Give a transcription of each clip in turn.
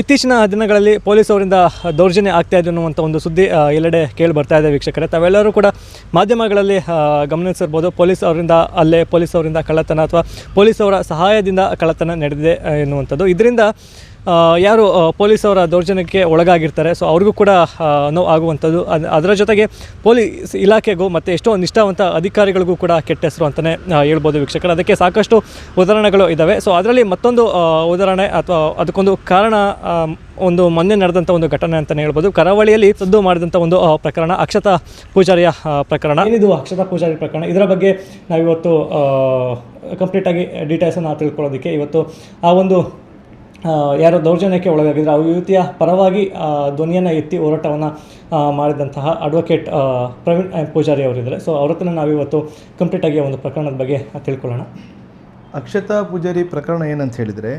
ಇತ್ತೀಚಿನ ದಿನಗಳಲ್ಲಿ ಪೊಲೀಸ್ ಅವರಿಂದ ದೌರ್ಜನ್ಯ ಆಗ್ತಾ ಇದೆ ಅನ್ನುವಂಥ ಒಂದು ಸುದ್ದಿ ಎಲ್ಲೆಡೆ ಕೇಳಿ ಬರ್ತಾ ಇದೆ ವೀಕ್ಷಕರೇ. ತಾವೆಲ್ಲರೂ ಕೂಡ ಮಾಧ್ಯಮಗಳಲ್ಲಿ ಗಮನಿಸಿರ್ಬೋದು ಪೊಲೀಸ್ ಅವರಿಂದ ಅಲ್ಲೇ ಪೊಲೀಸ್ ಅವರಿಂದ ಕಳ್ಳತನ ಅಥವಾ ಪೊಲೀಸ್ ಅವರ ಸಹಾಯದಿಂದ ಕಳ್ಳತನ ನಡೆದಿದೆ ಎನ್ನುವಂಥದ್ದು. ಇದರಿಂದ ಯಾರು ಪೊಲೀಸ್ ಅವರ ದೌರ್ಜನ್ಯಕ್ಕೆ ಒಳಗಾಗಿರ್ತಾರೆ ಸೊ ಅವ್ರಿಗೂ ಕೂಡ ನೋವು ಆಗುವಂಥದ್ದು. ಅದ್- ಅದರ ಜೊತೆಗೆ ಪೊಲೀಸ್ ಇಲಾಖೆಗೂ ಮತ್ತು ಎಷ್ಟೋ ನಿಷ್ಠಾವಂತ ಅಧಿಕಾರಿಗಳಿಗೂ ಕೂಡ ಕೆಟ್ಟ ಹೆಸರು ಅಂತಲೇ ಹೇಳ್ಬೋದು ವೀಕ್ಷಕರು. ಅದಕ್ಕೆ ಸಾಕಷ್ಟು ಉದಾಹರಣೆಗಳು ಇದ್ದಾವೆ ಸೊ ಅದರಲ್ಲಿ ಮತ್ತೊಂದು ಉದಾಹರಣೆ ಅಥವಾ ಅದಕ್ಕೊಂದು ಕಾರಣ ಒಂದು ಮೊನ್ನೆ ನಡೆದಂಥ ಒಂದು ಘಟನೆ ಅಂತಲೇ ಹೇಳ್ಬೋದು. ಕರಾವಳಿಯಲ್ಲಿ ಸದ್ದು ಮಾಡಿದಂಥ ಒಂದು ಪ್ರಕರಣ, ಅಕ್ಷತಾ ಪೂಜಾರಿಯ ಪ್ರಕರಣ. ಇದು ಅಕ್ಷತಾ ಪೂಜಾರಿ ಪ್ರಕರಣ? ಇದರ ಬಗ್ಗೆ ನಾವಿವತ್ತು ಕಂಪ್ಲೀಟಾಗಿ ಡೀಟೇಲ್ಸನ್ನು ತಿಳ್ಕೊಳ್ಳೋದಕ್ಕೆ ಇವತ್ತು ಆ ಒಂದು ಯಾರೋ ದೌರ್ಜನ್ಯಕ್ಕೆ ಒಳಗಾಗಿದ್ದರೆ ಆ ಯುವತಿಯ ಪರವಾಗಿ ಧ್ವನಿಯನ್ನು ಎತ್ತಿ ಹೋರಾಟವನ್ನು ಮಾಡಿದಂತಹ ಅಡ್ವೊಕೇಟ್ ಪ್ರವೀಣ್ ಪೂಜಾರಿ ಅವರಿದ್ದಾರೆ. ಸೊ ಅವ್ರ ಹತ್ರ ನಾವಿವತ್ತು ಕಂಪ್ಲೀಟಾಗಿ ಒಂದು ಪ್ರಕರಣದ ಬಗ್ಗೆ ತಿಳ್ಕೊಳ್ಳೋಣ. ಅಕ್ಷತಾ ಪೂಜಾರಿ ಪ್ರಕರಣ ಏನಂತ ಹೇಳಿದರೆ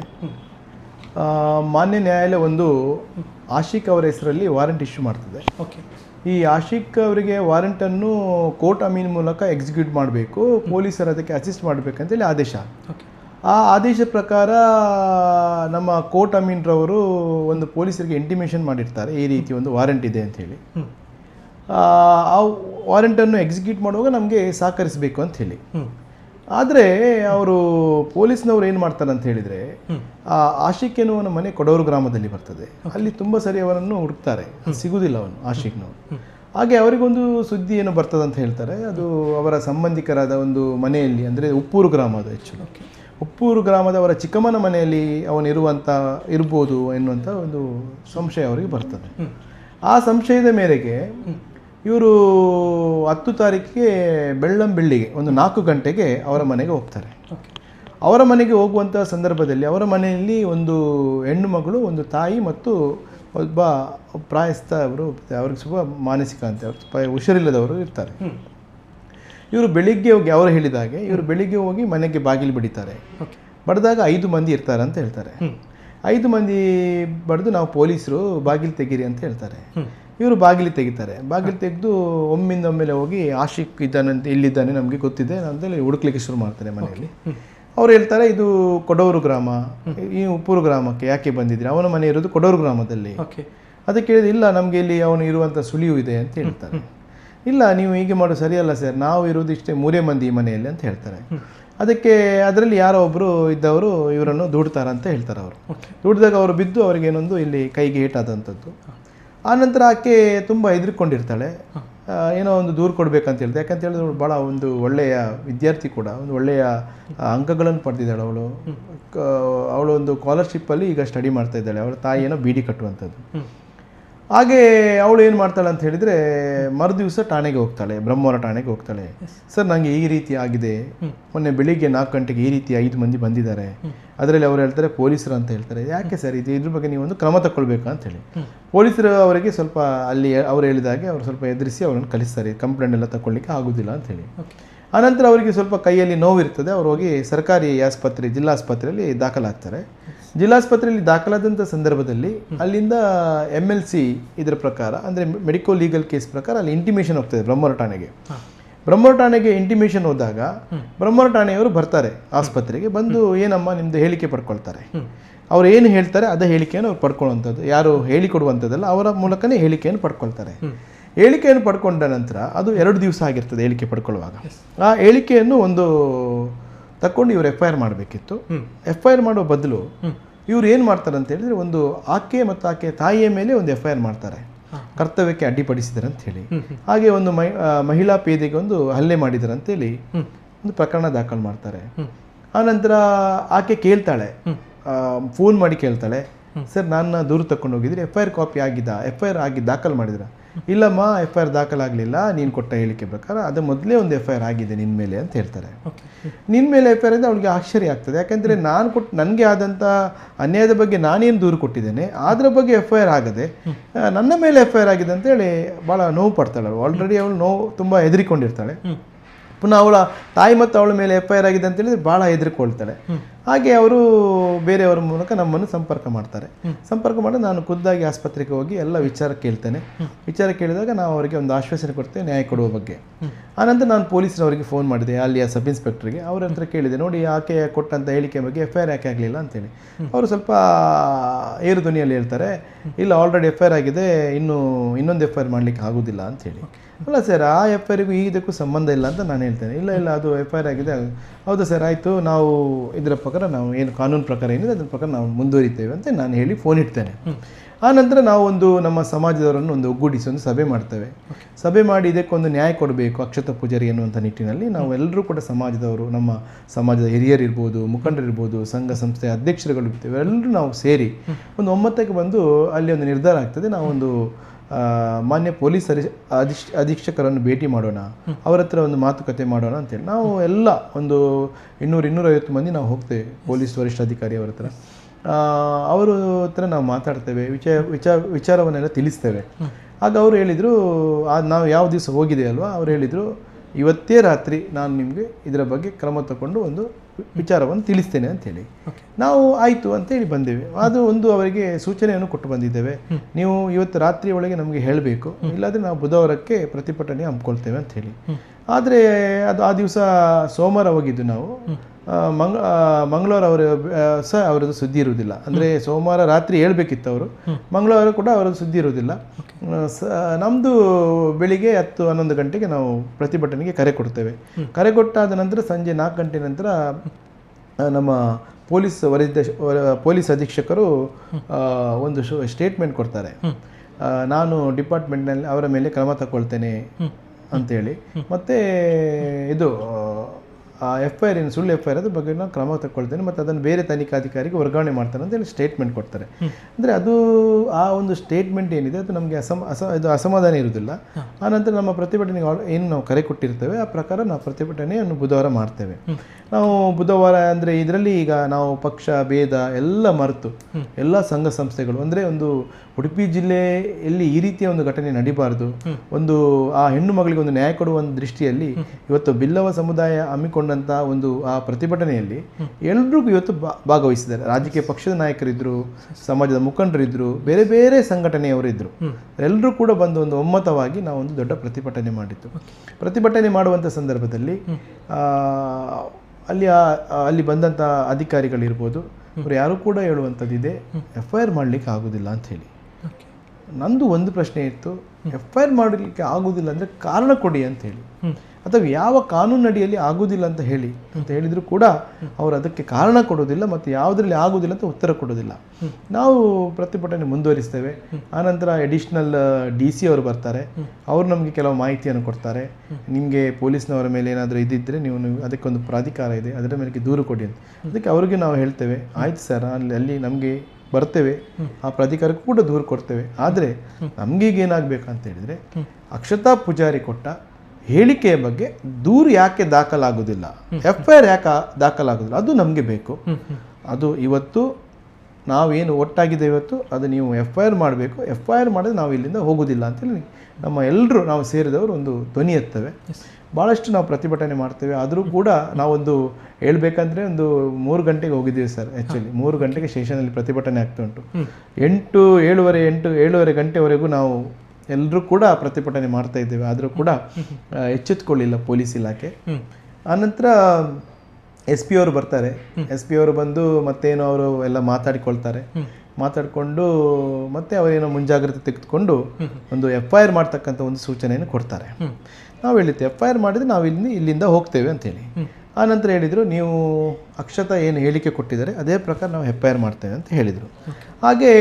ಮಾನ್ಯ ನ್ಯಾಯಾಲಯ ಒಂದು ಆಶಿಕ್ ಅವರ ಹೆಸರಲ್ಲಿ ವಾರೆಂಟ್ ಇಶ್ಯೂ ಮಾಡ್ತದೆ. ಓಕೆ ಈ ಆಶಿಕ್ ಅವರಿಗೆ ವಾರೆಂಟನ್ನು ಕೋರ್ಟ್ ಅಮೀನ್ ಮೂಲಕ ಎಕ್ಸಿಕ್ಯೂಟ್ ಮಾಡಬೇಕು ಪೊಲೀಸರು ಅದಕ್ಕೆ ಅಸಿಸ್ಟ್ ಮಾಡಬೇಕಂತೇಳಿ ಆದೇಶ. ಓಕೆ ಆ ಆದೇಶ ಪ್ರಕಾರ ನಮ್ಮ ಕೋರ್ಟ್ ಅಮೀನ್ರವರು ಒಂದು ಪೊಲೀಸರಿಗೆ ಇಂಟಿಮೇಷನ್ ಮಾಡಿರ್ತಾರೆ. ಈ ರೀತಿ ಒಂದು ವಾರೆಂಟ್ ಇದೆ ಅಂತ ಹೇಳಿ. ಆ ವಾರಂಟನ್ನು ಎಕ್ಸಿಕ್ಯೂಟ್ ಮಾಡುವಾಗ ನಮಗೆ ಸಹಕರಿಸಬೇಕು ಅಂತ ಹೇಳಿ. ಆದರೆ ಅವರು ಪೊಲೀಸ್ನವ್ರು ಏನು ಮಾಡ್ತಾರೆ ಅಂತ ಹೇಳಿದರೆ. ಆ ಆಶಿಕ್ ಎನ್ನುವನ ಮನೆ ಕೊಡೋರು ಗ್ರಾಮದಲ್ಲಿ ಬರ್ತದೆ. ಅಲ್ಲಿ ತುಂಬ ಸರಿ ಅವರನ್ನು ಹುಡುಕ್ತಾರೆ. ಸಿಗುವುದಿಲ್ಲ ಅವನು ಆಶಿಕ್ನವನು. ಹಾಗೆ ಅವರಿಗೊಂದು ಸುದ್ದಿ ಏನು ಬರ್ತದೆ ಅಂತ ಹೇಳ್ತಾರೆ. ಅದು ಅವರ ಸಂಬಂಧಿಕರಾದ ಒಂದು ಮನೆಯಲ್ಲಿ ಅಂದರೆ ಉಪ್ಪೂರು ಗ್ರಾಮ ಅದು ಹೆಚ್ಚು ಉಪ್ಪೂರು ಗ್ರಾಮದವರ ಚಿಕ್ಕಮ್ಮನ ಮನೆಯಲ್ಲಿ ಅವನಿರುವಂಥ ಇರ್ಬೋದು ಎನ್ನುವಂಥ ಒಂದು ಸಂಶಯ ಅವರಿಗೆ ಬರ್ತದೆ. ಆ ಸಂಶಯದ ಮೇರೆಗೆ ಇವರು ಹತ್ತು ತಾರೀಕಿಗೆ ಬೆಳ್ಳಂಬೆಳ್ಳಿಗೆ ಒಂದು ನಾಲ್ಕು ಗಂಟೆಗೆ ಅವರ ಮನೆಗೆ ಹೋಗ್ತಾರೆ. ಅವರ ಮನೆಗೆ ಹೋಗುವಂಥ ಸಂದರ್ಭದಲ್ಲಿ ಅವರ ಮನೆಯಲ್ಲಿ ಒಂದು ಹೆಣ್ಣು ಮಗಳು ಒಂದು ತಾಯಿ ಮತ್ತು ಒಬ್ಬ ಪ್ರಾಯಸ್ಥ ಅವರು ಅವ್ರಿಗೆ ಸ್ವಲ್ಪ ಮಾನಸಿಕ ಅಂತ ಹುಷಾರಿಲ್ಲದವರು ಇರ್ತಾರೆ. ಇವರು ಬೆಳಿಗ್ಗೆ ಹೋಗಿ ಅವರು ಹೇಳಿದ ಹಾಗೆ ಇವರು ಬೆಳಿಗ್ಗೆ ಹೋಗಿ ಮನೆಗೆ ಬಾಗಿಲು ಬಡಿತಾರೆ. ಬಡಿದಾಗ ಐದು ಮಂದಿ ಇರ್ತಾರೆ ಅಂತ ಹೇಳ್ತಾರೆ. ಐದು ಮಂದಿ ಬಡಿದು ನಾವು ಪೊಲೀಸರು ಬಾಗಿಲು ತೆಗೀರಿ ಅಂತ ಹೇಳ್ತಾರೆ. ಇವರು ಬಾಗಿಲು ತೆಗಿತಾರೆ. ಬಾಗಿಲು ತೆಗೆದು ಒಮ್ಮಿಂದ ಒಮ್ಮೆಲೆ ಹೋಗಿ ಆಶಿಕ್ ಇದ್ದಾನಂತ ಇಲ್ಲಿದ್ದಾನೆ ನಮಗೆ ಗೊತ್ತಿದೆ ಅಂತೇಳಿ ಹುಡುಕ್ಲಿಕ್ಕೆ ಶುರು ಮಾಡ್ತಾರೆ ಮನೆಯಲ್ಲಿ. ಅವ್ರು ಹೇಳ್ತಾರೆ ಇದು ಕೊಡವರು ಗ್ರಾಮ ಈ ಉಪ್ಪೂರು ಗ್ರಾಮಕ್ಕೆ ಯಾಕೆ ಬಂದಿದ್ದೀರಿ? ಅವನ ಮನೆ ಇರೋದು ಕೊಡವರು ಗ್ರಾಮದಲ್ಲಿ. ಅದಕ್ಕೆ ಹೇಳಿದ್ರೆ ಇಲ್ಲ ನಮಗೆ ಇಲ್ಲಿ ಅವನು ಇರುವಂಥ ಸುಳಿವು ಇದೆ ಅಂತ ಹೇಳ್ತಾರೆ. ಇಲ್ಲ ನೀವು ಹೀಗೆ ಮಾಡೋದು ಸರಿಯಲ್ಲ ಸರ್. ನಾವು ಇರೋದು ಇಷ್ಟೇ ಮೂರೇ ಮಂದಿ ಈ ಮನೆಯಲ್ಲಿ ಅಂತ ಹೇಳ್ತಾರೆ. ಅದಕ್ಕೆ ಅದರಲ್ಲಿ ಯಾರೋ ಒಬ್ಬರು ಇದ್ದವರು ಇವರನ್ನು ದೂಡ್ತಾರೆ ಅಂತ ಹೇಳ್ತಾರೆ ಅವರು. ದುಡ್ದಾಗ ಅವರು ಬಿದ್ದು ಅವರಿಗೆ ಏನೊಂದು ಇಲ್ಲಿ ಕೈಗೆ ಏಟಾದಂಥದ್ದು. ಆನಂತರ ಆಕೆ ತುಂಬ ಹೆದರ್ಕೊಂಡಿರ್ತಾಳೆ. ಏನೋ ಒಂದು ದೂರು ಕೊಡಬೇಕಂತ ಹೇಳ್ತಾರೆ ಯಾಕಂತ ಹೇಳಿದ್ರೆ ಅವಳು ಭಾಳ ಒಂದು ಒಳ್ಳೆಯ ವಿದ್ಯಾರ್ಥಿ ಕೂಡ. ಒಂದು ಒಳ್ಳೆಯ ಅಂಕಗಳನ್ನು ಪಡೆದಿದ್ದಾಳೆ ಅವಳು. ಅವಳು ಒಂದು ಸ್ಕಾಲರ್ಶಿಪ್ಪಲ್ಲಿ ಈಗ ಸ್ಟಡಿ ಮಾಡ್ತಾ ಇದ್ದಾಳೆ. ಅವಳ ತಾಯಿ ಏನೋ ಬೀಡಿ ಕಟ್ಟುವಂಥದ್ದು. ಹ್ಞೂ ಹಾಗೆ ಅವಳು ಏನು ಮಾಡ್ತಾಳೆ ಅಂತ ಹೇಳಿದರೆ ಮರುದಿವಸ ಠಾಣೆಗೆ ಹೋಗ್ತಾಳೆ ಬ್ರಹ್ಮವರ ಠಾಣೆಗೆ ಹೋಗ್ತಾಳೆ. ಸರ್ ನನಗೆ ಈ ರೀತಿ ಆಗಿದೆ. ಮೊನ್ನೆ ಬೆಳಿಗ್ಗೆ ನಾಲ್ಕು ಗಂಟೆಗೆ ಈ ರೀತಿ ಐದು ಮಂದಿ ಬಂದಿದ್ದಾರೆ. ಅದರಲ್ಲಿ ಅವ್ರು ಹೇಳ್ತಾರೆ ಪೊಲೀಸರು ಅಂತ ಹೇಳ್ತಾರೆ. ಯಾಕೆ ಸರ್ ಇದು ಇದ್ರ ಬಗ್ಗೆ ನೀವು ಒಂದು ಕ್ರಮ ತಗೊಳ್ಬೇಕು ಅಂತ ಹೇಳಿ. ಪೊಲೀಸರು ಅವರಿಗೆ ಸ್ವಲ್ಪ ಅಲ್ಲಿ ಅವ್ರು ಹೇಳಿದಾಗೆ ಅವರು ಸ್ವಲ್ಪ ಎದುರಿಸಿ ಅವರನ್ನು ಕಲಿಸ್ತಾರೆ ಕಂಪ್ಲೇಂಟ್ ಎಲ್ಲ ತಗೊಳ್ಳಿಕ್ಕೆ ಆಗೋದಿಲ್ಲ ಅಂತ ಹೇಳಿ. ಆನಂತರ ಅವರಿಗೆ ಸ್ವಲ್ಪ ಕೈಯಲ್ಲಿ ನೋವಿರ್ತದೆ. ಅವ್ರು ಹೋಗಿ ಸರ್ಕಾರಿ ಆಸ್ಪತ್ರೆ ಜಿಲ್ಲಾಸ್ಪತ್ರೆಯಲ್ಲಿ ದಾಖಲಾಗ್ತಾರೆ. ಜಿಲ್ಲಾಸ್ಪತ್ರೆಯಲ್ಲಿ ದಾಖಲಾದಂಥ ಸಂದರ್ಭದಲ್ಲಿ ಅಲ್ಲಿಂದ ಎಂ ಎಲ್ ಸಿ ಇದರ ಪ್ರಕಾರ ಅಂದರೆ ಮೆಡಿಕೋ ಲೀಗಲ್ ಕೇಸ್ ಪ್ರಕಾರ ಅಲ್ಲಿ ಇಂಟಿಮೇಷನ್ ಹೋಗ್ತದೆ ಬ್ರಹ್ಮರ ಠಾಣೆಗೆ. ಬ್ರಹ್ಮರ ಠಾಣೆಗೆ ಇಂಟಿಮೇಷನ್ ಹೋದಾಗ ಬ್ರಹ್ಮರ ಠಾಣೆಯವರು ಬರ್ತಾರೆ ಆಸ್ಪತ್ರೆಗೆ ಬಂದು ಏನಮ್ಮ ನಿಮ್ಮದು ಹೇಳಿಕೆ ಪಡ್ಕೊಳ್ತಾರೆ. ಅವ್ರು ಏನು ಹೇಳ್ತಾರೆ ಅದೇ ಹೇಳಿಕೆಯನ್ನು ಅವ್ರು ಪಡ್ಕೊಳ್ಳುವಂಥದ್ದು. ಯಾರು ಹೇಳಿಕೊಡುವಂಥದ್ದಲ್ಲ ಅವರ ಮೂಲಕನೇ ಹೇಳಿಕೆಯನ್ನು ಪಡ್ಕೊಳ್ತಾರೆ. ಹೇಳಿಕೆಯನ್ನು ಪಡ್ಕೊಂಡ ನಂತರ ಅದು ಎರಡು ದಿವಸ ಆಗಿರ್ತದೆ ಹೇಳಿಕೆ ಪಡ್ಕೊಳ್ಳುವಾಗ. ಆ ಹೇಳಿಕೆಯನ್ನು ಒಂದು ತಕೊಂಡು ಇವರು ಎಫ್ ಐ ಆರ್ ಮಾಡಬೇಕಿತ್ತು. ಎಫ್ ಐ ಆರ್ ಮಾಡೋ ಬದಲು ಇವ್ರು ಏನು ಮಾಡ್ತಾರೆ ಅಂತ ಹೇಳಿದ್ರೆ ಒಂದು ಆಕೆ ಮತ್ತು ಆಕೆ ತಾಯಿಯ ಮೇಲೆ ಒಂದು ಎಫ್ ಐ ಆರ್ ಮಾಡ್ತಾರೆ ಕರ್ತವ್ಯಕ್ಕೆ ಅಡ್ಡಿಪಡಿಸಿದ್ದಾರೆ ಅಂತ ಹೇಳಿ. ಹಾಗೆ ಒಂದು ಮಹಿ ಮಹಿಳಾ ಪೇದೆಗೆ ಒಂದು ಹಲ್ಲೆ ಮಾಡಿದ್ದಾರೆ ಅಂತೇಳಿ ಒಂದು ಪ್ರಕರಣ ದಾಖಲು ಮಾಡ್ತಾರೆ. ಆನಂತರ ಆಕೆ ಕೇಳ್ತಾಳೆ. ಫೋನ್ ಮಾಡಿ ಕೇಳ್ತಾಳೆ. ಸರ್ ನಾನು ದೂರು ತಗೊಂಡು ಹೋಗಿದ್ರೆ ಎಫ್ ಐ ಆರ್ ಕಾಪಿ ಆಗಿದ್ದ ಎಫ್ ಐ ಆರ್ ಆಗಿ ದಾಖಲು ಮಾಡಿದ್ರ? ಇಲ್ಲಮ್ಮ ಎಫ್ ಐ ಆರ್ ದಾಖಲಾಗಲಿಲ್ಲ ನೀನು ಕೊಟ್ಟ ಹೇಳಿಕೆ ಪ್ರಕಾರ ಅದು ಮೊದಲೇ ಒಂದು ಎಫ್ ಐ ಆರ್ ಆಗಿದೆ ನಿನ್ನ ಮೇಲೆ ಅಂತ ಹೇಳ್ತಾರೆ. ನಿನ್ನ ಮೇಲೆ ಎಫ್ ಐ ಆರ್ ಅಂದರೆ ಅವಳಿಗೆ ಆಶ್ಚರ್ಯ ಆಗ್ತದೆ. ಯಾಕೆಂದರೆ ನಾನು ಕೊಟ್ಟು ನನಗೆ ಆದಂಥ ಅನ್ಯಾಯದ ಬಗ್ಗೆ ನಾನೇನು ದೂರು ಕೊಟ್ಟಿದ್ದೇನೆ ಅದರ ಬಗ್ಗೆ ಎಫ್ ಐ ಆರ್ ಆಗದೆ ನನ್ನ ಮೇಲೆ ಎಫ್ ಐ ಆರ್ ಆಗಿದೆ ಅಂತೇಳಿ ಭಾಳ ನೋವು ಪಡ್ತಾಳೆ ಅವಳು. ಆಲ್ರೆಡಿ ಅವಳು ನೋವು ತುಂಬ ಹೆದರಿಕೊಂಡಿರ್ತಾಳೆ. ಪುನಃ ಅವಳ ತಾಯಿ ಮತ್ತು ಅವಳ ಮೇಲೆ ಎಫ್ ಐ ಆರ್ ಆಗಿದೆ ಅಂತ ಹೇಳಿದ್ರೆ ಭಾಳ ಹೆದರ್ಕೊಳ್ತಾಳೆ. ಹಾಗೆ ಅವರು ಬೇರೆಯವರ ಮೂಲಕ ನಮ್ಮನ್ನು ಸಂಪರ್ಕ ಮಾಡ್ತಾರೆ. ಸಂಪರ್ಕ ಮಾಡಿ ನಾನು ಖುದ್ದಾಗಿ ಆಸ್ಪತ್ರೆಗೆ ಹೋಗಿ ಎಲ್ಲ ವಿಚಾರ ಕೇಳ್ತೇನೆ. ವಿಚಾರ ಕೇಳಿದಾಗ ನಾವು ಅವರಿಗೆ ಒಂದು ಆಶ್ವಾಸನೆ ಕೊಡ್ತೇವೆ ನ್ಯಾಯ ಕೊಡುವ ಬಗ್ಗೆ. ಆನಂತರ ನಾನು ಪೊಲೀಸರವರಿಗೆ ಫೋನ್ ಮಾಡಿದೆ ಅಲ್ಲಿಯ ಸಬ್ ಇನ್ಸ್ಪೆಕ್ಟರ್ಗೆ ಅವ್ರ ಹತ್ರ ಕೇಳಿದೆ ನೋಡಿ ಆಕೆ ಕೊಟ್ಟಂಥ ಹೇಳಿಕೆ ಬಗ್ಗೆ ಎಫ್ ಐ ಆರ್ ಯಾಕೆ ಆಗಲಿಲ್ಲ? ಅಂತೇಳಿ. ಅವರು ಸ್ವಲ್ಪ ಏರು ಧ್ವನಿಯಲ್ಲಿ ಹೇಳ್ತಾರೆ ಇಲ್ಲ ಆಲ್ರೆಡಿ ಎಫ್ ಐ ಆರ್ ಆಗಿದೆ ಇನ್ನು ಇನ್ನೊಂದು ಎಫ್ ಐ ಆರ್ ಮಾಡಲಿಕ್ಕೆ ಆಗೋದಿಲ್ಲ ಅಂತೇಳಿ. ಅಲ್ಲ ಸರ್ ಆ ಎಫ್ ಐ ಆರ್ಗೂ ಇದಕ್ಕೂ ಸಂಬಂಧ ಇಲ್ಲ ಅಂತ ನಾನು ಹೇಳ್ತೇನೆ. ಇಲ್ಲ ಇಲ್ಲ ಅದು ಎಫ್ ಐ ಆರ್ ಆಗಿದೆ. ಹೌದು ಸರ್ ಆಯಿತು ನಾವು ಇದರ ಪ್ರಕಾರ ನಾವು ಏನು ಕಾನೂನು ಪ್ರಕಾರ ಏನಿದೆ ಅದ್ರ ಪ್ರಕಾರ ನಾವು ಮುಂದುವರಿತೇವೆ ಅಂತ ನಾನು ಹೇಳಿ ಫೋನ್ ಇಡ್ತೇನೆ. ಆ ನಂತರ ನಾವು ಒಂದು ನಮ್ಮ ಸಮಾಜದವರನ್ನು ಒಂದು ಒಗ್ಗೂಡಿಸಿ ಒಂದು ಸಭೆ ಮಾಡ್ತೇವೆ. ಸಭೆ ಮಾಡಿ ಇದಕ್ಕೊಂದು ನ್ಯಾಯ ಕೊಡಬೇಕು ಅಕ್ಷತ ಪೂಜಾರಿ ಎನ್ನುವಂಥ ನಿಟ್ಟಿನಲ್ಲಿ ನಾವು ಎಲ್ಲರೂ ಕೂಡ ಸಮಾಜದವರು ನಮ್ಮ ಸಮಾಜದ ಹಿರಿಯರಿರ್ಬೋದು ಮುಖಂಡರಿರ್ಬೋದು ಸಂಘ ಸಂಸ್ಥೆ ಅಧ್ಯಕ್ಷರುಗಳು ಇರ್ತೇವೆ ಎಲ್ಲರೂ ನಾವು ಸೇರಿ ಒಂದು ಒಮ್ಮತಕ್ಕೆ ಬಂದು ಅಲ್ಲಿ ಒಂದು ನಿರ್ಧಾರ ಆಗ್ತದೆ. ನಾವೊಂದು ಮಾನ್ಯ ಪೊಲೀಸ್ ಅಧಿ ಅಧೀಶ್ ಅಧೀಕ್ಷಕರನ್ನು ಭೇಟಿ ಮಾಡೋಣ, ಅವರ ಹತ್ರ ಒಂದು ಮಾತುಕತೆ ಮಾಡೋಣ ಅಂತೇಳಿ. ನಾವು ಎಲ್ಲ ಒಂದು ಇನ್ನೂರು, ಇನ್ನೂರೈವತ್ತು ಮಂದಿ ನಾವು ಹೋಗ್ತೇವೆ, ಪೊಲೀಸ್ ವರಿಷ್ಠಾಧಿಕಾರಿ ಅವರ ಹತ್ರ. ಅವರ ಹತ್ರ ನಾವು ಮಾತಾಡ್ತೇವೆ, ವಿಚಾರ ವಿಚಾರ, ವಿಚಾರವನ್ನೆಲ್ಲ ತಿಳಿಸ್ತೇವೆ. ಆಗ ಅವರು ಹೇಳಿದರು ನಾವು ಯಾವ ದಿವಸ ಹೋಗಿದೆ ಅಲ್ವಾ ಅವ್ರು ಹೇಳಿದರು, ಇವತ್ತೇ ರಾತ್ರಿ ನಾನು ನಿಮಗೆ ಇದರ ಬಗ್ಗೆ ಕ್ರಮ ತಗೊಂಡು ಒಂದು ವಿಚಾರವನ್ನು ತಿಳಿಸ್ತೇನೆ ಅಂತೇಳಿ. ನಾವು ಆಯಿತು ಅಂತೇಳಿ ಬಂದೇವೆ. ಅದು ಒಂದು ಅವರಿಗೆ ಸೂಚನೆಯನ್ನು ಕೊಟ್ಟು ಬಂದಿದ್ದೇವೆ. ನೀವು ಇವತ್ತು ರಾತ್ರಿ ಒಳಗೆ ನಮಗೆ ಹೇಳಬೇಕು. ಇಲ್ಲಾದರೆ ನಾವು ಬುಧವಾರಕ್ಕೆ ಪ್ರತಿಭಟನೆ ಹಮ್ಮಿಕೊಳ್ತೇವೆ ಅಂತ ಹೇಳಿ ಆದರೆ ಅದು ಆ ದಿವಸ ಸೋಮವಾರ ಹೋಗಿದ್ದು ನಾವು. ಮಂಗ ಮಂಗಳವಾರ ಅವರು ಸಹ ಅವರದ್ದು ಸುದ್ದಿ ಇರುವುದಿಲ್ಲ. ಅಂದರೆ ಸೋಮವಾರ ರಾತ್ರಿ ಹೇಳ್ಬೇಕಿತ್ತು ಅವರು. ಮಂಗಳವಾರ ಕೂಡ ಅವರದ್ದು ಸುದ್ದಿ ಇರುವುದಿಲ್ಲ. ಸ ನಮ್ಮದು ಬೆಳಿಗ್ಗೆ ಹತ್ತು ಹನ್ನೊಂದು ಗಂಟೆಗೆ ನಾವು ಪ್ರತಿಭಟನೆಗೆ ಕರೆ ಕೊಡ್ತೇವೆ. ಕರೆ ಕೊಟ್ಟಾದ ನಂತರ ಸಂಜೆ ನಾಲ್ಕು ಗಂಟೆ ನಂತರ ನಮ್ಮ ಪೊಲೀಸ್ ವರಿಷ್ಠ ಪೊಲೀಸ್ ಅಧೀಕ್ಷಕರು ಒಂದು ಸ್ಟೇಟ್ಮೆಂಟ್ ಕೊಡ್ತಾರೆ. ನಾನು ಡಿಪಾರ್ಟ್ಮೆಂಟ್ನಲ್ಲಿ ಅವರ ಮೇಲೆ ಕ್ರಮ ತಗೊಳ್ತೇನೆ ಅಂತೇಳಿ. ಮತ್ತು ಇದು ಎಫ್ ಐ ಆರ್ ಏನು ಸುಳ್ಳು ಎಫ್ ಐ ಆರ್ ಅದ್ರ ಬಗ್ಗೆ ನಾನು ಕ್ರಮ ತಗೊಳ್ತೇನೆ ಮತ್ತು ಅದನ್ನು ಬೇರೆ ತನಿಖಾಧಿಕಾರಿಗೆ ವರ್ಗಾವಣೆ ಮಾಡ್ತಾನೆ ಅಂತೇಳಿ ಸ್ಟೇಟ್ಮೆಂಟ್ ಕೊಡ್ತಾರೆ. ಅಂದರೆ ಅದು ಆ ಒಂದು ಸ್ಟೇಟ್ಮೆಂಟ್ ಏನಿದೆ ಅದು ನಮಗೆ ಅಸಮ ಅಸ ಇದು ಅಸಮಾಧಾನ ಇರುವುದಿಲ್ಲ. ಆನಂತರ ನಮ್ಮ ಪ್ರತಿಭಟನೆಗೆ ಏನು ನಾವು ಕರೆ ಕೊಟ್ಟಿರ್ತೇವೆ ಆ ಪ್ರಕಾರ ನಾವು ಪ್ರತಿಭಟನೆಯನ್ನು ಬುಧವಾರ ಮಾಡ್ತೇವೆ. ನಾವು ಬುಧವಾರ ಅಂದರೆ ಇದರಲ್ಲಿ ಈಗ ನಾವು ಪಕ್ಷ ಭೇದ ಎಲ್ಲ ಮರೆತು ಎಲ್ಲ ಸಂಘ ಸಂಸ್ಥೆಗಳು ಅಂದರೆ ಒಂದು ಉಡುಪಿ ಜಿಲ್ಲೆಯಲ್ಲಿ ಈ ರೀತಿಯ ಒಂದು ಘಟನೆ ನಡೀಬಾರ್ದು. ಒಂದು ಆ ಹೆಣ್ಣು ಮಗಳಿಗೆ ಒಂದು ನ್ಯಾಯ ಕೊಡುವ ಒಂದು ದೃಷ್ಟಿಯಲ್ಲಿ ಇವತ್ತು ಬಿಲ್ಲವ ಸಮುದಾಯ ಹಮ್ಮಿಕೊಂಡಂಥ ಒಂದು ಆ ಪ್ರತಿಭಟನೆಯಲ್ಲಿ ಎಲ್ರಿಗೂ ಇವತ್ತು ಭಾಗವಹಿಸಿದ್ದಾರೆ. ರಾಜಕೀಯ ಪಕ್ಷದ ನಾಯಕರಿದ್ದರು ಸಮಾಜದ ಮುಖಂಡರಿದ್ದರು ಬೇರೆ ಬೇರೆ ಸಂಘಟನೆಯವರು ಇದ್ದರು ಎಲ್ಲರೂ ಕೂಡ ಬಂದು ಒಂದು ಒಮ್ಮತವಾಗಿ ನಾವು ಒಂದು ದೊಡ್ಡ ಪ್ರತಿಭಟನೆ ಮಾಡಿತ್ತು ಪ್ರತಿಭಟನೆ ಮಾಡುವಂಥ ಸಂದರ್ಭದಲ್ಲಿ ಅಲ್ಲಿ ಅಲ್ಲಿ ಬಂದಂಥ ಅಧಿಕಾರಿಗಳಿರ್ಬೋದು ಅವ್ರು ಯಾರು ಕೂಡ ಹೇಳುವಂಥದ್ದಿದೆ ಎಫ್ ಐ ಆರ್ ಮಾಡಲಿಕ್ಕೆ ಆಗೋದಿಲ್ಲ ಅಂತ ಹೇಳಿ. ನಂದು ಒಂದು ಪ್ರಶ್ನೆ ಇತ್ತು. ಎಫ್ ಐ ಆರ್ ಮಾಡಲಿಕ್ಕೆ ಆಗೋದಿಲ್ಲ ಅಂದರೆ ಕಾರಣ ಕೊಡಿ ಅಂತ ಹೇಳಿ. ಅಥವಾ ಯಾವ ಕಾನೂನಡಿಯಲ್ಲಿ ಆಗೋದಿಲ್ಲ ಅಂತ ಹೇಳಿ ಅಂತ ಹೇಳಿದ್ರು ಕೂಡ ಅವರು ಅದಕ್ಕೆ ಕಾರಣ ಕೊಡೋದಿಲ್ಲ ಮತ್ತು ಯಾವುದರಲ್ಲಿ ಆಗೋದಿಲ್ಲ ಅಂತ ಉತ್ತರ ಕೊಡೋದಿಲ್ಲ. ನಾವು ಪ್ರತಿಭಟನೆ ಮುಂದುವರಿಸ್ತೇವೆ. ಆನಂತರ ಎಡಿಷ್ನಲ್ ಡಿ ಸಿ ಅವರು ಬರ್ತಾರೆ. ಅವರು ನಮಗೆ ಕೆಲವು ಮಾಹಿತಿಯನ್ನು ಕೊಡ್ತಾರೆ. ನಿಮಗೆ ಪೊಲೀಸ್ನವರ ಮೇಲೆ ಏನಾದರೂ ಇದ್ದಿದ್ದರೆ ನೀವು ನೀವು ಅದಕ್ಕೊಂದು ಪ್ರಾಧಿಕಾರ ಇದೆ ಅದರ ಮೇಲೆ ದೂರು ಕೊಡಿ ಅಂತ. ಅದಕ್ಕೆ ಅವ್ರಿಗೆ ನಾವು ಹೇಳ್ತೇವೆ ಆಯ್ತು ಸರ್ ಅಲ್ಲಿ ಅಲ್ಲಿ ನಮಗೆ ಬರ್ತೇವೆ ಆ ಪ್ರಾಧಿಕಾರಕ್ಕೂ ಕೂಡ ದೂರು ಕೊಡ್ತೇವೆ. ಆದರೆ ನಮಗೀಗ ಅಂತ ಹೇಳಿದರೆ ಅಕ್ಷತಾ ಪೂಜಾರಿ ಕೊಟ್ಟ ಹೇಳಿಕೆಯ ಬಗ್ಗೆ ದೂರು ಯಾಕೆ ದಾಖಲಾಗೋದಿಲ್ಲ? ಎಫ್ ಐ ಆರ್ ಯಾಕೆ ದಾಖಲಾಗೋದಿಲ್ಲ? ಅದು ನಮಗೆ ಬೇಕು. ಅದು ಇವತ್ತು ನಾವೇನು ಒಟ್ಟಾಗಿದೆ ಇವತ್ತು ಅದು ನೀವು ಎಫ್ ಐ ಆರ್ ಮಾಡಬೇಕು. ಎಫ್ ಐ ಆರ್ ಮಾಡಿದ್ರೆ ನಾವು ಇಲ್ಲಿಂದ ಹೋಗೋದಿಲ್ಲ ಅಂತೇಳಿ ನಮ್ಮ ಎಲ್ಲರೂ ನಾವು ಸೇರಿದವರು ಒಂದು ಧ್ವನಿ ಎತ್ತವೆ ಭಾಳಷ್ಟು ನಾವು ಪ್ರತಿಭಟನೆ ಮಾಡ್ತೇವೆ. ಆದರೂ ಕೂಡ ನಾವೊಂದು ಹೇಳ್ಬೇಕಂದ್ರೆ ಒಂದು ಮೂರು ಗಂಟೆಗೆ ಹೋಗಿದ್ದೀವಿ ಸರ್ ಆ್ಯಕ್ಚುಲಿ ಮೂರು ಗಂಟೆಗೆ ಸ್ಟೇಷನಲ್ಲಿ ಪ್ರತಿಭಟನೆ ಆಗ್ತಾ ಉಂಟು. ಎಂಟು ಏಳುವರೆ ಎಂಟು ಏಳುವರೆ ಗಂಟೆವರೆಗೂ ನಾವು ಎಲ್ಲರೂ ಕೂಡ ಪ್ರತಿಭಟನೆ ಮಾಡ್ತಾ ಇದ್ದೇವೆ. ಆದರೂ ಕೂಡ ಎಚ್ಚೆತ್ಕೊಳ್ಳಿಲ್ಲ ಪೊಲೀಸ್ ಇಲಾಖೆ. ಆನಂತರ ಎಸ್ ಪಿ ಅವರು ಬರ್ತಾರೆ. ಎಸ್ ಪಿ ಅವರು ಬಂದು ಮತ್ತೇನು ಅವರು ಎಲ್ಲ ಮಾತಾಡಿಕೊಳ್ತಾರೆ. ಮಾತಾಡಿಕೊಂಡು ಮತ್ತೆ ಅವರೇನೋ ಮುಂಜಾಗ್ರತೆ ತೆಗೆದುಕೊಂಡು ಒಂದು ಎಫ್ ಐ ಆರ್ ಮಾಡ್ತಕ್ಕಂಥ ಒಂದು ಸೂಚನೆಯನ್ನು ಕೊಡ್ತಾರೆ. ನಾವು ಹೇಳಿದ್ದೆ ಎಫ್ ಐ ಆರ್ ಮಾಡಿದ್ರೆ ನಾವು ಇಲ್ಲಿ ಇಲ್ಲಿಂದ ಹೋಗ್ತೇವೆ ಅಂತೇಳಿ. ಆ ನಂತರ ಹೇಳಿದರು, ನೀವು ಅಕ್ಷತ ಏನು ಹೇಳಿಕೆ ಕೊಟ್ಟಿದ್ದಾರೆ, ಅದೇ ಪ್ರಕಾರ ನಾವು ಎಫ್ ಐ ಆರ್ ಮಾಡ್ತೇವೆ ಅಂತ ಹೇಳಿದರು. ಹಾಗೆ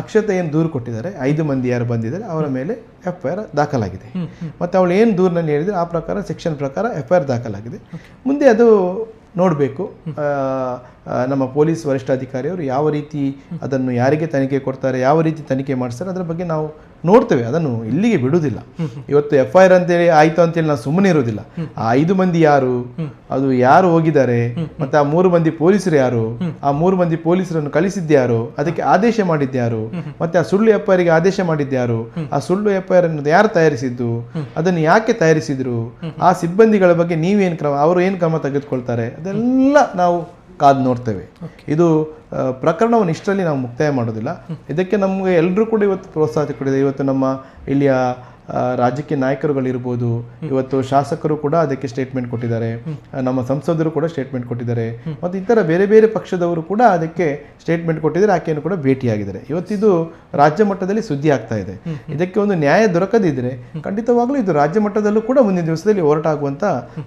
ಅಕ್ಷತಾ ಏನು ದೂರು ಕೊಟ್ಟಿದ್ದಾರೆ ಐದು ಮಂದಿ ಯಾರು ಬಂದಿದ್ದಾರೆ ಅವರ ಮೇಲೆ ಎಫ್ ಐ ಆರ್ ದಾಖಲಾಗಿದೆ ಮತ್ತು ಅವಳು ಏನು ದೂರಿನಲ್ಲಿ ಹೇಳಿದರೆ ಆ ಪ್ರಕಾರ ಸೆಕ್ಷನ್ ಪ್ರಕಾರ ಎಫ್ ಐ ಆರ್ ದಾಖಲಾಗಿದೆ ಮುಂದೆ ಅದು ನೋಡಬೇಕು. ನಮ್ಮ ಪೊಲೀಸ್ ವರಿಷ್ಠಾಧಿಕಾರಿಯವರು ಯಾವ ರೀತಿ ಅದನ್ನು ಯಾರಿಗೆ ತನಿಖೆ ಕೊಡ್ತಾರೆ, ಯಾವ ರೀತಿ ತನಿಖೆ ಮಾಡಿಸ್ತಾರೆ, ಅದರ ಬಗ್ಗೆ ನಾವು ನೋಡ್ತೇವೆ. ಅದನ್ನು ಇಲ್ಲಿಗೆ ಬಿಡುವುದಿಲ್ಲ. ಇವತ್ತು ಎಫ್ ಐ ಆರ್ ಅಂತೇಳಿ ಆಯಿತು ಅಂತೇಳಿ ನಾವು ಸುಮ್ಮನೆ ಇರುವುದಿಲ್ಲ. ಆ ಐದು ಮಂದಿ ಯಾರು? ಅದು ಯಾರು ಹೋಗಿದ್ದಾರೆ? ಮತ್ತೆ ಆ ಮೂರು ಮಂದಿ ಪೊಲೀಸರು ಯಾರು? ಆ ಮೂರು ಮಂದಿ ಪೊಲೀಸರನ್ನು ಕಳಿಸಿದ್ದ್ಯಾರು ಅದಕ್ಕೆ ಆದೇಶ ಮಾಡಿದ್ಯಾರು ಮತ್ತೆ ಆ ಸುಳ್ಳು ಎಫ್ ಐ ಆರ್ಗೆ ಆದೇಶ ಮಾಡಿದ್ಯಾರು ಆ ಸುಳ್ಳು ಎಫ್ ಐ ಆರ್ ಅನ್ನು ಯಾರು ತಯಾರಿಸಿದ್ದು? ಅದನ್ನು ಯಾಕೆ ತಯಾರಿಸಿದ್ರು? ಆ ಸಿಬ್ಬಂದಿಗಳ ಬಗ್ಗೆ ನೀವೇನು ಕ್ರಮ, ಅವರು ಏನು ಕ್ರಮ ತೆಗೆದುಕೊಳ್ತಾರೆ? ಅದೆಲ್ಲ ನಾವು ಕಾದು ನೋಡ್ತೇವೆ. ಇದು ಪ್ರಕರಣವನ್ನು ಇಷ್ಟರಲ್ಲಿ ನಾವು ಮುಕ್ತಾಯ ಮಾಡೋದಿಲ್ಲ. ಇದಕ್ಕೆ ನಮಗೆ ಎಲ್ಲರೂ ಕೂಡ ಇವತ್ತು ಪ್ರೋತ್ಸಾಹ ಕೊಡಿದೆ ಇವತ್ತು ನಮ್ಮ ಇಲ್ಲಿಯ ರಾಜಕೀಯ ನಾಯಕರುಗಳಿರ್ಬೋದು. ಇವತ್ತು ಶಾಸಕರು ಕೂಡ ಅದಕ್ಕೆ ಸ್ಟೇಟ್ಮೆಂಟ್ ಕೊಟ್ಟಿದ್ದಾರೆ. ನಮ್ಮ ಸಂಸದರು ಕೂಡ ಸ್ಟೇಟ್ಮೆಂಟ್ ಕೊಟ್ಟಿದ್ದಾರೆ. ಮತ್ತು ಇತರ ಬೇರೆ ಬೇರೆ ಪಕ್ಷದವರು ಕೂಡ ಅದಕ್ಕೆ ಸ್ಟೇಟ್ಮೆಂಟ್ ಕೊಟ್ಟಿದ್ದಾರೆ. ಆಕೆಯನ್ನು ಕೂಡ ಭೇಟಿಯಾಗಿದ್ದಾರೆ. ಇವತ್ತಿದು ರಾಜ್ಯ ಮಟ್ಟದಲ್ಲಿ ಸುದ್ದಿ ಆಗ್ತಾ ಇದೆ. ಇದಕ್ಕೆ ಒಂದು ನ್ಯಾಯ ದೊರಕದಿದ್ದರೆ ಖಂಡಿತವಾಗಲೂ ಇದು ರಾಜ್ಯ ಮಟ್ಟದಲ್ಲೂ ಕೂಡ ಮುಂದಿನ ದಿವಸದಲ್ಲಿ ಹೊರಟಾಗುವಂಥ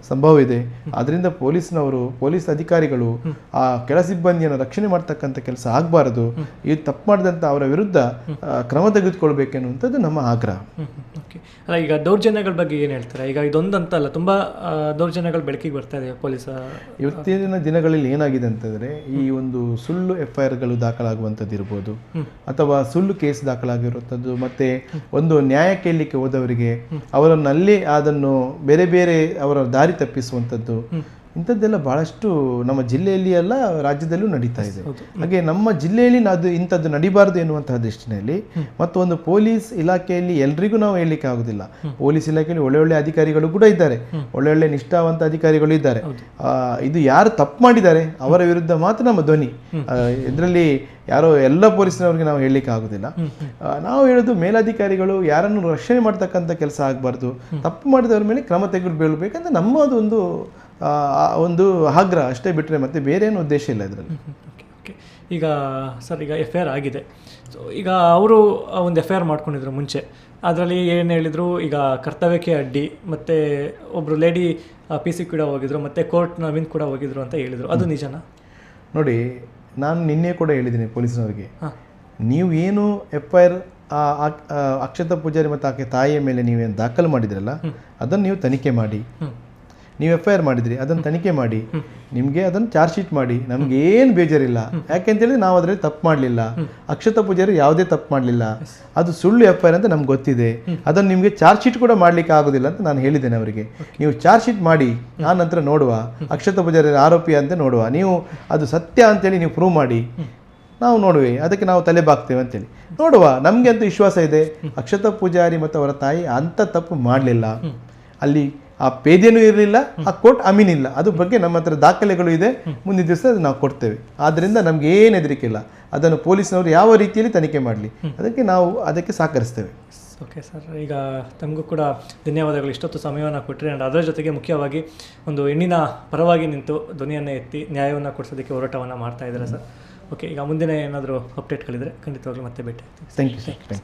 ಸಂಭವ ಇದೆ. ಅದರಿಂದ ಪೊಲೀಸ್ನವರು ಪೊಲೀಸ್ ಅಧಿಕಾರಿಗಳು ಆ ಕೆಳ ಸಿಬ್ಬಂದಿಯನ್ನು ರಕ್ಷಣೆ ಮಾಡ್ತಕ್ಕಂಥ ಕೆಲಸ ಆಗಬಾರದು. ಇದು ತಪ್ಪು ಮಾಡಿದಂಥ ಅವರ ವಿರುದ್ಧ ಕ್ರಮ ತೆಗೆದುಕೊಳ್ಬೇಕೆನ್ನುವಂಥದ್ದು ನಮ್ಮ ಆಗ್ರಹ. ಓಕೆ. ಅಲ್ಲ ಈಗ ದೌರ್ಜನ್ಯಗಳ ಬಗ್ಗೆ ಏನು ಹೇಳ್ತಾರೆ? ಈಗ ಇದೊಂದಂತಲ್ಲ ತುಂಬ ಆ, ದೌರ್ಜನ್ಯಗಳು ಬೆಳಕಿಗೆ ಬರ್ತಾ ಇದೆ ಪೊಲೀಸ ಇವತ್ತಿನ ದಿನಗಳಲ್ಲಿ ಏನಾಗಿದೆ ಅಂತಂದ್ರೆ ಈ ಒಂದು ಸುಳ್ಳು ಎಫ್ ಐ ಆರ್ಗಳು ದಾಖಲಾಗುವಂಥದ್ದು ಇರ್ಬೋದು ಅಥವಾ ಸುಳ್ಳು ಕೇಸ್ ದಾಖಲಾಗಿರುವಂಥದ್ದು ಮತ್ತೆ ಒಂದು ನ್ಯಾಯ ಕೇಳಲಿಕ್ಕೆ ಹೋದವರಿಗೆ ಅವರನ್ನಲ್ಲಿ ಅಲ್ಲೇ ಅದನ್ನು ಬೇರೆ ಬೇರೆ ಅವರ ದಾರಿ ತಪ್ಪಿಸುವಂಥದ್ದು ಇಂಥದ್ದೆಲ್ಲ ಬಹಳಷ್ಟು ನಮ್ಮ ಜಿಲ್ಲೆಯಲ್ಲಿ ಅಲ್ಲ ರಾಜ್ಯದಲ್ಲೂ ನಡೀತಾ ಇದೆ. ಹಾಗೆ ನಮ್ಮ ಜಿಲ್ಲೆಯಲ್ಲಿ ಅದು ಇಂಥದ್ದು ನಡಿಬಾರದು ಎನ್ನುವಂತಹ ದೃಷ್ಟಿನಲ್ಲಿ ಮತ್ತು ಒಂದು ಪೊಲೀಸ್ ಇಲಾಖೆಯಲ್ಲಿ ಎಲ್ರಿಗೂ ನಾವು ಹೇಳಲಿಕ್ಕೆ ಆಗುದಿಲ್ಲ. ಪೊಲೀಸ್ ಇಲಾಖೆಯಲ್ಲಿ ಒಳ್ಳೆ ಒಳ್ಳೆ ಅಧಿಕಾರಿಗಳು ಕೂಡ ಇದ್ದಾರೆ. ಒಳ್ಳೆ ಒಳ್ಳೆ ನಿಷ್ಠಾವಂತ ಅಧಿಕಾರಿಗಳು ಇದ್ದಾರೆ. ಇದು ಯಾರು ತಪ್ಪು ಮಾಡಿದ್ದಾರೆ ಅವರ ವಿರುದ್ಧ ಮಾತ್ರ ನಮ್ಮ ಧ್ವನಿ. ಇದರಲ್ಲಿ ಯಾರೋ ಎಲ್ಲ ಪೊಲೀಸ್ನವ್ರಿಗೆ ನಾವು ಹೇಳಲಿಕ್ಕೆ ಆಗುದಿಲ್ಲ. ನಾವು ಹೇಳೋದು ಮೇಲಧಿಕಾರಿಗಳು ಯಾರನ್ನು ರಕ್ಷಣೆ ಮಾಡ್ತಕ್ಕಂಥ ಕೆಲಸ ಆಗಬಾರ್ದು. ತಪ್ಪು ಮಾಡಿದವ್ರ ಮೇಲೆ ಕ್ರಮ ತೆಗೆದುಬೀಳ್ಬೇಕಂತ ನಮ್ಮದೊಂದು ಆ, ಆ ಒಂದು ಆಗ್ರಹ ಅಷ್ಟೇ ಬಿಟ್ಟರೆ ಮತ್ತೆ ಬೇರೆ ಏನು ಉದ್ದೇಶ ಇಲ್ಲ ಇದರಲ್ಲಿ. ಓಕೆ ಓಕೆ ಈಗ ಸರ್ ಈಗ ಎಫ್ ಐ ಆರ್ ಆಗಿದೆ. ಸೊ ಈಗ ಅವರು ಒಂದು ಎಫ್ ಐ ಆರ್ ಮಾಡ್ಕೊಂಡಿದ್ರು ಮುಂಚೆ. ಅದರಲ್ಲಿ ಏನು ಹೇಳಿದರು ಈಗ ಕರ್ತವ್ಯಕ್ಕೆ ಅಡ್ಡಿ ಮತ್ತು ಒಬ್ಬರು ಲೇಡಿ ಪಿ ಸಿ ಕೂಡ ಹೋಗಿದ್ರು ಮತ್ತು ಕೋರ್ಟ್ ನವೀನ್ ಕೂಡ ಹೋಗಿದ್ರು ಅಂತ ಹೇಳಿದರು. ಅದು ನಿಜನಾ? ನೋಡಿ ನಾನು ನಿನ್ನೆ ಕೂಡ ಹೇಳಿದ್ದೀನಿ ಪೊಲೀಸ್ನವರಿಗೆ. ಹಾಂ. ನೀವು ಏನು F I R Akshata Pujari ಮತ್ತು ಆಕೆ ತಾಯಿಯ ಮೇಲೆ ನೀವೇನು ದಾಖಲು ಮಾಡಿದ್ರಲ್ಲ ಅದನ್ನು ನೀವು ತನಿಖೆ ಮಾಡಿ. ಹ್ಞೂ ನೀವು ಎಫ್ ಐ ಆರ್ ಮಾಡಿದ್ರಿ, ಅದನ್ನು ತನಿಖೆ ಮಾಡಿ. ನಿಮಗೆ ಅದನ್ನು ಚಾರ್ಜ್ ಶೀಟ್ ಮಾಡಿ. ನಮ್ಗೆ ಏನು ಬೇಜಾರಿಲ್ಲ. ಯಾಕೆಂತೇಳಿ ನಾವು ಅದರಲ್ಲಿ ತಪ್ಪು ಮಾಡಲಿಲ್ಲ. ಅಕ್ಷತ ಪೂಜಾರಿ ಯಾವುದೇ ತಪ್ಪು ಮಾಡಲಿಲ್ಲ. ಅದು ಸುಳ್ಳು ಎಫ್ ಐ ಆರ್ ಅಂತ ನಮ್ಗೆ ಗೊತ್ತಿದೆ. ಅದನ್ನು ನಿಮಗೆ ಚಾರ್ಜ್ ಶೀಟ್ ಕೂಡ ಮಾಡಲಿಕ್ಕೆ ಆಗೋದಿಲ್ಲ ಅಂತ ನಾನು ಹೇಳಿದ್ದೇನೆ ಅವರಿಗೆ. ನೀವು ಚಾರ್ಜ್ ಶೀಟ್ ಮಾಡಿ, ಆ ನಂತರ ನೋಡುವ. ಅಕ್ಷತ ಪೂಜಾರಿ ಆರೋಪಿ ಅಂತ ನೋಡುವ. ನೀವು ಅದು ಸತ್ಯ ಅಂತೇಳಿ ನೀವು ಪ್ರೂವ್ ಮಾಡಿ. ನಾವು ನೋಡುವೆ. ಅದಕ್ಕೆ ನಾವು ತಲೆ ಬಾಕ್ತೇವೆ ಅಂತೇಳಿ. ನೋಡುವ. ನಮಗೆ ಅಂತ ವಿಶ್ವಾಸ ಇದೆ. ಅಕ್ಷತ ಪೂಜಾರಿ ಮತ್ತು ಅವರ ತಾಯಿ ಅಂಥ ತಪ್ಪು ಮಾಡಲಿಲ್ಲ. ಅಲ್ಲಿ ಆ ಪೇದೆನೂ ಇರಲಿಲ್ಲ ಆ ಕೋರ್ಟ್ ಅಮೀನ್ ಇಲ್ಲ ಅದ್ರ ಬಗ್ಗೆ ನಮ್ಮ ಹತ್ರ ದಾಖಲೆಗಳು ಇದೆ. ಮುಂದಿನ ದಿವಸ ಅದು ನಾವು ಕೊಡ್ತೇವೆ. ಆದ್ದರಿಂದ ನಮ್ಗೆ ಏನು ಹೆದರಿಕೆ ಇಲ್ಲ. ಅದನ್ನು ಪೊಲೀಸ್ನವರು ಯಾವ ರೀತಿಯಲ್ಲಿ ತನಿಖೆ ಮಾಡಲಿ. ಅದಕ್ಕೆ ನಾವು ಅದಕ್ಕೆ ಸಹಕರಿಸ್ತೇವೆ. ಓಕೆ ಸರ್ ಈಗ ತಮಗೂ ಕೂಡ ಧನ್ಯವಾದಗಳು. ಇಷ್ಟೊತ್ತು ಸಮಯವನ್ನು ಕೊಟ್ಟರೆ. ಆ್ಯಂಡ್ ಅದರ ಜೊತೆಗೆ ಮುಖ್ಯವಾಗಿ ಒಂದು ಹೆಣ್ಣಿನ ಪರವಾಗಿ ನಿಂತು ಧ್ವನಿಯನ್ನು ಎತ್ತಿ ನ್ಯಾಯವನ್ನು ಕೊಡಿಸೋದಕ್ಕೆ ಹೋರಾಟವನ್ನು ಮಾಡ್ತಾ ಇದ್ದಾರೆ ಸರ್? ಓಕೆ ಈಗ ಮುಂದಿನ ಏನಾದರೂ ಅಪ್ಡೇಟ್ಗಳಿದ್ರೆ ಖಂಡಿತವಾಗ್ಲೂ ಮತ್ತೆ ಭೇಟಿ ಆಗ್ತೀವಿ. Thank you sir thank you